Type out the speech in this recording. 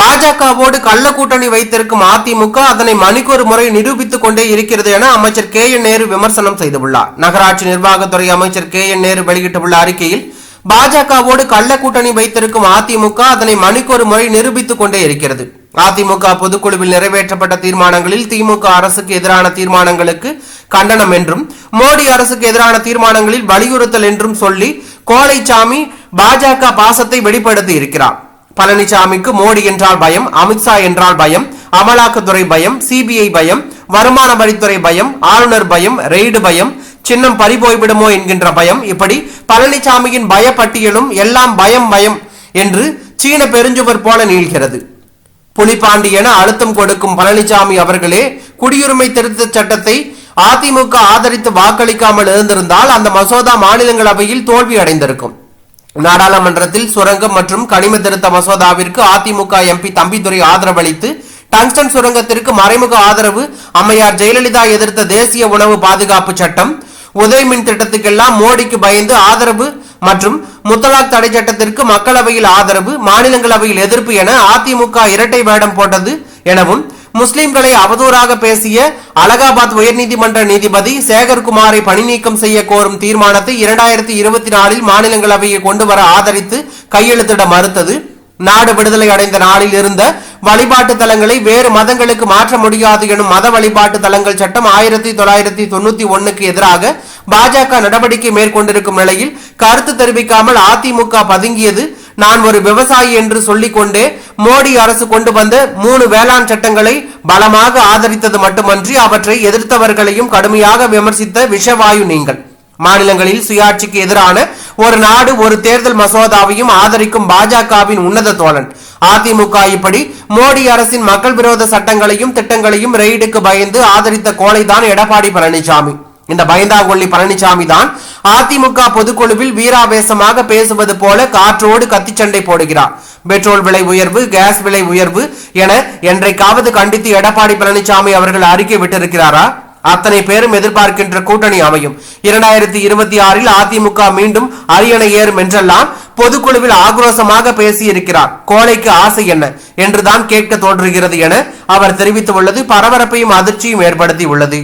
பாஜகவோடு கள்ள கூட்டணி வைத்திருக்கும் அதிமுக அதனை மணிக்கொரு முறை நிரூபித்துக் கொண்டே இருக்கிறது என அமைச்சர் கே என் நேரு விமர்சனம் செய்துள்ளார். நகராட்சி நிர்வாகத்துறை அமைச்சர் கே என் நேரு வெளியிட்டுள்ள அறிக்கையில் பாஜகவோடு கள்ள கூட்டணி வைத்திருக்கும் அதிமுக அதனை மணிக்கொரு முறை நிரூபித்துக் கொண்டே இருக்கிறது. அதிமுக பொதுக்குழுவில் நிறைவேற்றப்பட்ட தீர்மானங்களில் திமுக அரசுக்கு எதிரான தீர்மானங்களுக்கு கண்டனம் என்றும் மோடி அரசுக்கு எதிரான தீர்மானங்களில் வலியுறுத்தல் என்றும் சொல்லி கோழைச்சாமி பாஜக பாசத்தை வெளிப்படுத்தி இருக்கிறார். பழனிசாமிக்கு மோடி என்றால் பயம் அமித்ஷா என்றால் பயம் அமலாக்கத்துறை பயம் சிபிஐ பயம் வருமான வரித்துறை பயம் ஆளுநர் பயம் ரெய்டு பயம் சின்னம் பறிபோய்விடுமோ என்கின்ற பயம். இப்படி பழனிசாமியின் பயப்பட்டியலும் எல்லாம் பயம் பயம் என்று சீன பெருஞ்சுவர் போல நீள்கிறது. புலிபாண்டி என அழுத்தம் கொடுக்கும் பழனிசாமி அவர்களே குடியுரிமை திருத்த சட்டத்தை அதிமுக ஆதரித்து வாக்களிக்காமல் இருந்திருந்தால் அந்த மசோதா மாநிலங்களவையில் தோல்வி அடைந்திருக்கும் நாடாளுமன்றத்தில் சுரங்கம் மற்றும் கனிம திருத்த மசோதாவிற்கு அதிமுக எம்பி தம்பிதுரை ஆதரவளித்து டங்ஸ்டன் சுரங்கத்திற்கு மறைமுக ஆதரவு அம்மையார் ஜெயலலிதா எதிர்த்த தேசிய உணவு பாதுகாப்பு சட்டம் உதயமின் திட்டத்துக்கெல்லாம் மோடிக்கு பயந்து ஆதரவு மற்றும் முத்தலாக் தடை சட்டத்திற்கு மக்களவையில் ஆதரவு மாநிலங்களவையில் எதிர்ப்பு என அதிமுக இரட்டை வேடம் போட்டது எனவும் முஸ்லிம்களை அவதூறாக பேசிய அலகாபாத் உயர்நீதிமன்ற நீதிபதி சேகர்குமாரை பணி நீக்கம் செய்ய கோரும் தீர்மானத்தை இரண்டாயிரத்தி இருபத்தி நாலில் மாநிலங்களவையை கொண்டு வர ஆதரித்து கையெழுத்திட மறுத்தது. நாடு விடுதலை அடைந்த நாளில் இருந்த வழிபாட்டு தலங்களை வேறு மதங்களுக்கு மாற்ற முடியாது எனும் மத வழிபாட்டு தலங்கள் சட்டம் ஆயிரத்தி தொள்ளாயிரத்தி தொண்ணூத்தி ஒண்ணுக்கு எதிராக பாஜக நடவடிக்கை மேற்கொண்டிருக்கும் நிலையில் கருத்து தெரிவிக்காமல் அதிமுக பதுங்கியது நான் ஒரு விவசாயி என்று சொல்லிக்கொண்டே மோடி அரசு கொண்டு வந்த மூணு வேளாண் சட்டங்களை பலமாக ஆதரித்தது மட்டுமன்றி அவற்றை எதிர்த்தவர்களையும் கடுமையாக விமர்சித்த விஷவாயு நீங்கள். மாநிலங்களில் சுயாட்சிக்கு எதிரான ஒரு நாடு ஒரு தேர்தல் மசோதாவையும் ஆதரிக்கும் பாஜகவின் உன்னத தோழன். அதிமுக இப்படி மோடி அரசின் மக்கள் விரோத சட்டங்களையும் திட்டங்களையும் ரெய்டுக்கு பயந்து ஆதரித்த கோலைதான் எடப்பாடி பழனிசாமி. இந்த பயந்தாங்கொல்லி பழனிசாமி தான் அதிமுக பொதுக்குழுவில் வீராவேசமாக பேசுவது போல காற்றோடு கத்தி சண்டை போடுகிறார். பெட்ரோல் விலை உயர்வு கேஸ் விலை உயர்வு என என்றைக்காவது கண்டித்து எடப்பாடி பழனிசாமி அவர்கள் அறிக்கை விட்டிருக்கிறாரா? அத்தனை பேரும் எதிர்பார்க்கின்ற கூட்டணி அமையும். இரண்டாயிரத்தி இருபத்தி ஆறில் அதிமுக மீண்டும் அரியணை ஏறும் என்றெல்லாம் பொதுக்குழுவில் ஆக்ரோசமாக பேசியிருக்கிறார். கோழைக்கு ஆசை என்ன? என்றுதான் கேட்க தோன்றுகிறது என அவர் தெரிவித்துள்ளது. பரபரப்பையும் அதிர்ச்சியும் ஏற்படுத்தி உள்ளது